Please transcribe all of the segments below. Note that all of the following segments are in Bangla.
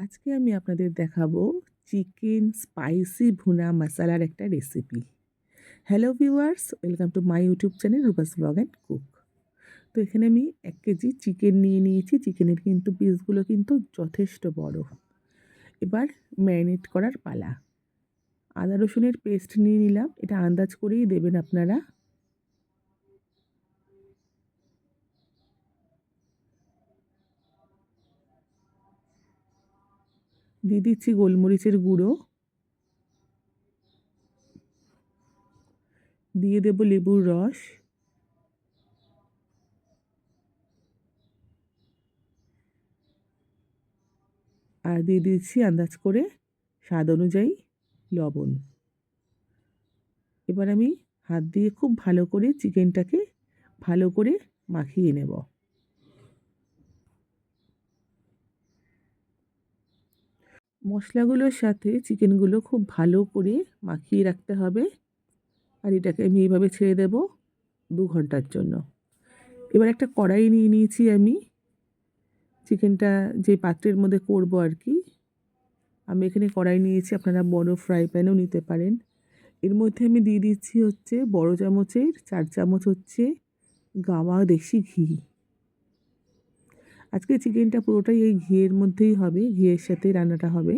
আজকে আমি আপনাদের দেখাবো চিকেন স্পাইসি ভুনা মশালার একটা recipe hello viewers welcome to my YouTube channel Rupa's blog and cook তো এখানে আমি এক কেজি চিকেন নিয়ে নিয়েছি। চিকেনের কিন্তু পিসগুলো কিন্তু যথেষ্ট বড়। এবার ম্যারিনেট করার পালা। আদা রসুনের পেস্ট নিয়ে নিলাম। এটা আন্দাজ করেই দেবেন আপনারা। দিয়ে দিচ্ছি গোলমরিচের গুঁড়ো। দিয়ে দেব লেবুর রস। আর দিয়ে দিচ্ছি আন্দাজ করে স্বাদ অনুযায়ী লবণ। এবার আমি হাত দিয়ে খুব ভালো করে চিকেনটাকে ভালো করে মাখিয়ে নেব। মশলাগুলোর সাথে চিকেনগুলো খুব ভালো করে মাখিয়ে রাখতে হবে। আর এটাকে আমি এইভাবে ছেড়ে দেব দু ঘণ্টার জন্য। এবার একটা কড়াই নিয়ে নিয়েছি আমি। চিকেনটা যে পাত্রের মধ্যে করব আর কি, আমি এখানে কড়াই নিয়েছি, আপনারা বড় ফ্রাই প্যানও নিতে পারেন। এর মধ্যে আমি দিয়ে দিচ্ছি হচ্ছে বড় চামচের, চার চামচ হচ্ছে গাওয়া দেশি ঘি। আজকে চিকেনটা পুরোটাই এই ঘিয়ের মধ্যেই হবে, ঘিয়ের সাথে রান্নাটা হবে।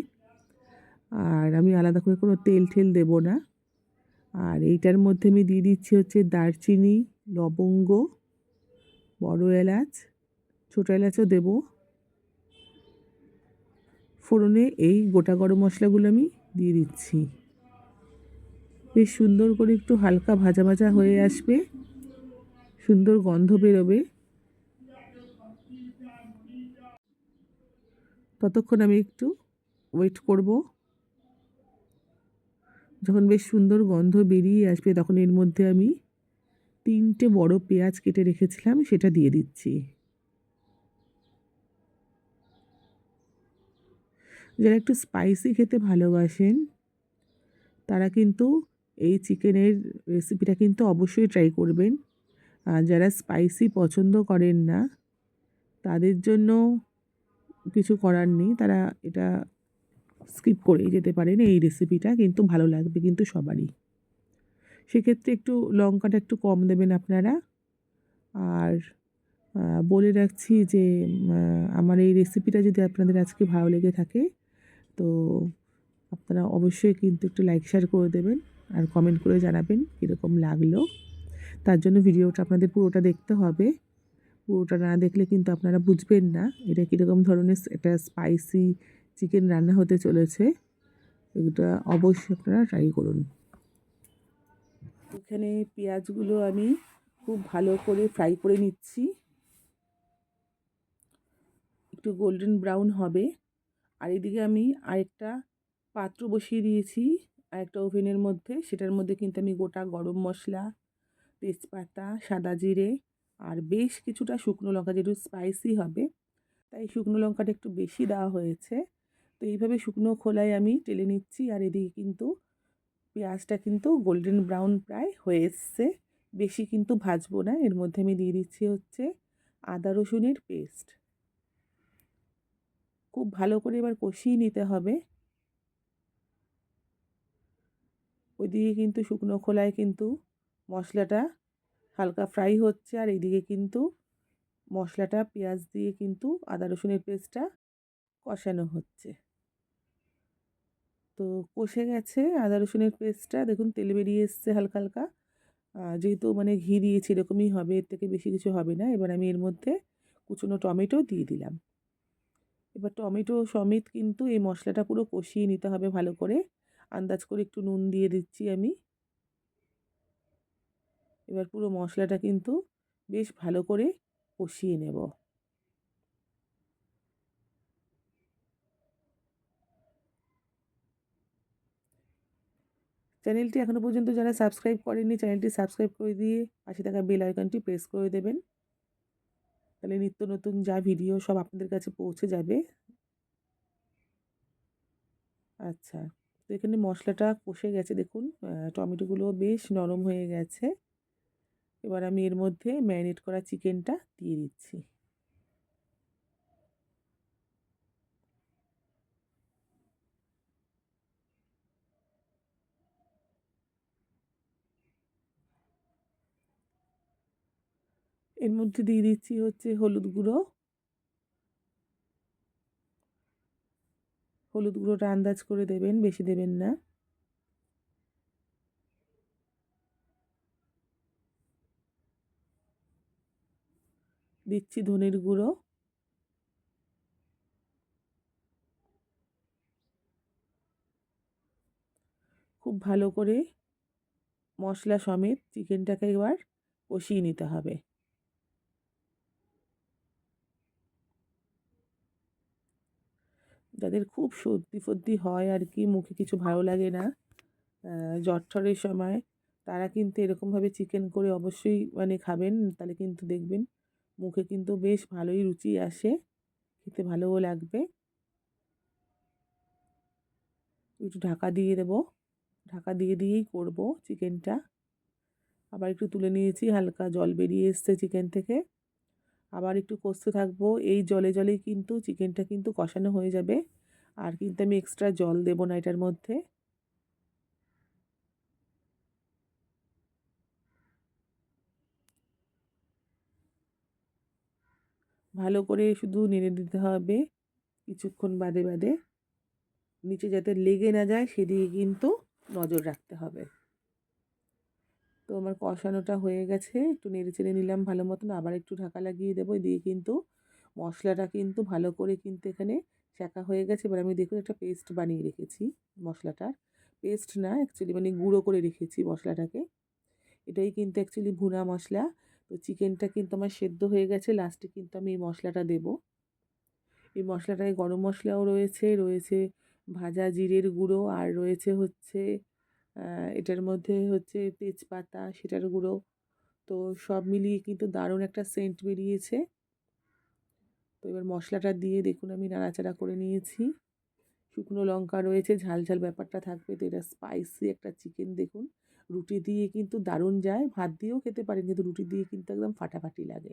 আর আমি আলাদা করে কোনো তেল ঠেল দেব না। আর এইটার মধ্যে আমি দিয়ে দিচ্ছি হচ্ছে দারচিনি, লবঙ্গ, বড় এলাচ, ছোটো এলাচও দেব। ফোড়নে এই গোটা গরম মশলাগুলো আমি দিয়ে দিচ্ছি। বেশ সুন্দর করে একটু হালকা ভাজা ভাজা হয়ে আসবে, সুন্দর গন্ধ বেরোবে। ততক্ষণ আমি একটু ওয়েট করব। যখন বেশ সুন্দর গন্ধ বেরিয়ে আসবে, তখন এর মধ্যে আমি তিনটে বড় পেঁয়াজ কেটে রেখেছিলাম, সেটা দিয়ে দিচ্ছি। যারা একটু স্পাইসি খেতে ভালোবাসেন, তারা কিন্তু এই চিকেনের রেসিপিটা কিন্তু অবশ্যই ট্রাই করবেন। আর যারা স্পাইসি পছন্দ করেন না, তাদের জন্য কিছু করার নেই, তারা এটা স্কিপ করেই যেতে পারেন এই রেসিপিটা কিন্তু ভালো লাগবে কিন্তু সবারই। সেক্ষেত্রে একটু লঙ্কাটা একটু কম দেবেন আপনারা। আর বলে রাখছি যে আমার এই রেসিপিটা যদি আপনাদের আজকে ভালো লেগে থাকে, তো আপনারা অবশ্যই কিন্তু একটু লাইক শেয়ার করে দেবেন আর কমেন্ট করে জানাবেন কীরকম লাগল। তার জন্য ভিডিওটা আপনাদের পুরোটা দেখতে হবে। পুরোটা না দেখলে কিন্তু আপনারা বুঝবেন না। এটা কীরকম ধরনের এটা স্পাইসি চিকেন রান্না হতে চলেছে। এটা অবশ্যই আপনারা ট্রাই করুন। এখানে পেঁয়াজগুলো আমি খুব ভালো করে ফ্রাই করে নিচ্ছি। একটু গোল্ডেন ব্রাউন হবে। আর এদিকে আমি আরেকটা পাত্র বসিয়ে দিয়েছি। আরেকটা ওভেনের মধ্যে। সেটার মধ্যে কিন্তু আমি গোটা গরম মশলা, তেজপাতা, সাদা জিরে আর বেশ কিছুটা শুকনো লঙ্কা যেহেতু স্পাইসি হবে, তাই শুকনো লঙ্কাটা একটু বেশি দেওয়া হয়েছে। তো এইভাবে শুকনো খোলায় আমি টেলে নিচ্ছি আর এদিকে কিন্তু পেঁয়াজটা কিন্তু গোল্ডেন ব্রাউন প্রায় হয়ে এসছে। বেশি কিন্তু ভাজবো না, এর মধ্যে আমি দিয়ে দিচ্ছি হচ্ছে আদা রসুনের পেস্ট খুব ভালো করে এবার কষিয়ে নিতে হবে। ওইদিকে কিন্তু শুকনো খোলায় কিন্তু মশলাটা হালকা ফ্রাই হচ্ছে আর এইদিকে কিন্তু মশলাটা, পেঁয়াজ দিয়ে কিন্তু আদা রসুনের পেস্টটা কষানো হচ্ছে। তো কষে গেছে আদা রসুনের পেস্টটা। দেখুন, তেল বেরিয়ে এসছে হালকা হালকা। যেহেতু মানে ঘি দিয়েছি, এরকমই হবে, এর থেকে বেশি কিছু হবে না। এবার আমি এর মধ্যে কুচনো টমেটো দিয়ে দিলাম। এবার টমেটো সমেত কিন্তু এই মশলাটা পুরো কষিয়ে নিতে হবে ভালো করে। আন্দাজ করে একটু নুন দিয়ে দিচ্ছি আমি। এবার পুরো মশলাটা কিন্তু বেশ ভালো করে কষিয়ে নেব। চ্যানেলটি এখনও পর্যন্ত যারা সাবস্ক্রাইব করেননি, চ্যানেলটি সাবস্ক্রাইব করে দিয়ে পাশে থাকা বেল আইকনটি প্রেস করে দেবেন। তাহলে নিত্য নতুন যা ভিডিও সব আপনাদের কাছে পৌঁছে যাবে। আচ্ছা তো এখানে মশলাটা কষে গেছে। দেখুন টমেটোগুলো বেশ নরম হয়ে গেছে। এবার আমি এর মধ্যে ম্যারিনেট করা চিকেনটা দিয়ে দিচ্ছি। এর মধ্যে দিয়ে দিচ্ছি হচ্ছে হলুদ গুঁড়ো। হলুদ গুঁড়োটা আন্দাজ করে দেবেন, বেশি দেবেন না। দিচ্ছি ধনের গুঁড়ো। খুব ভালো করে মশলা সমেত চিকেনটাকে এবার কষিয়ে নিতে হবে। যাদের খুব সর্দি ফর্দি হয় আর কি, মুখে কিছু ভালো লাগে না জ্বর সময়, তারা কিন্তু এরকমভাবে চিকেন করে অবশ্যই মানে খাবেন, তাহলে কিন্তু দেখবেন মুখে কিন্তু বেশ ভালোই রুচি আসে। খেতে ভালোও লাগবে। একটু ঢাকা দিয়ে দেবো। ঢাকা দিয়ে দিয়েই করব চিকেনটা। আবার একটু তুলে নিয়েছি, হালকা জল বেরিয়ে এসছে চিকেন থেকে। আবার একটু কষতে থাকব। এই জলে জলেই কিন্তু চিকেনটা কিন্তু কষানো হয়ে যাবে। আর কিন্তু আমি এক্সট্রা জল দেবো না এটার মধ্যে। ভালো করে শুধু নেড়ে দিতে হবে কিছুক্ষণ বাদে বাদে। নিচে যাতে লেগে না যায় সেদিকে কিন্তু নজর রাখতে হবে। তো আমার কষানোটা হয়ে গেছে, একটু নেড়ে চেড়ে নিলাম ভালো মতন, আবার একটু ঢাকা লাগিয়ে দেবো। দিয়ে কিন্তু মশলাটা কিন্তু ভালো করে কিন্তু এখানে শাঁকা হয়ে গেছে। এবার আমি দেখুন একটা পেস্ট বানিয়ে রেখেছি মশলাটার। পেস্ট না অ্যাকচুয়ালি মানে গুঁড়ো করে রেখেছি মশলাটাকে। এটাই কিন্তু অ্যাকচুয়ালি ভুনা মশলা। তো চিকেনটা কিন্তু আমার সেদ্ধ হয়ে গেছে লাস্টে কিন্তু আমি এই মশলাটা দেব। এই মশলাটায় গরম মশলাও রয়েছে রয়েছে ভাজা জিরের গুঁড়ো, আর রয়েছে হচ্ছে এটার মধ্যে হচ্ছে তেজপাতা, সেটার গুঁড়ো। তো সব মিলিয়ে কিন্তু দারুণ একটা সেন্ট বেরিয়েছে। তো এবার মশলাটা দিয়ে দেখুন আমি নাড়াচাড়া করে নিয়েছি। শুকনো লঙ্কা রয়েছে, ঝাল ঝাল ব্যাপারটা থাকবে, তো এটা স্পাইসি একটা চিকেন দেখুন। রুটি দিয়ে কিন্তু দারুণ যায়। ভাত দিয়েও খেতে পারেন, কিন্তু রুটি দিয়ে কিন্তু একদম ফাটাফাটি লাগে।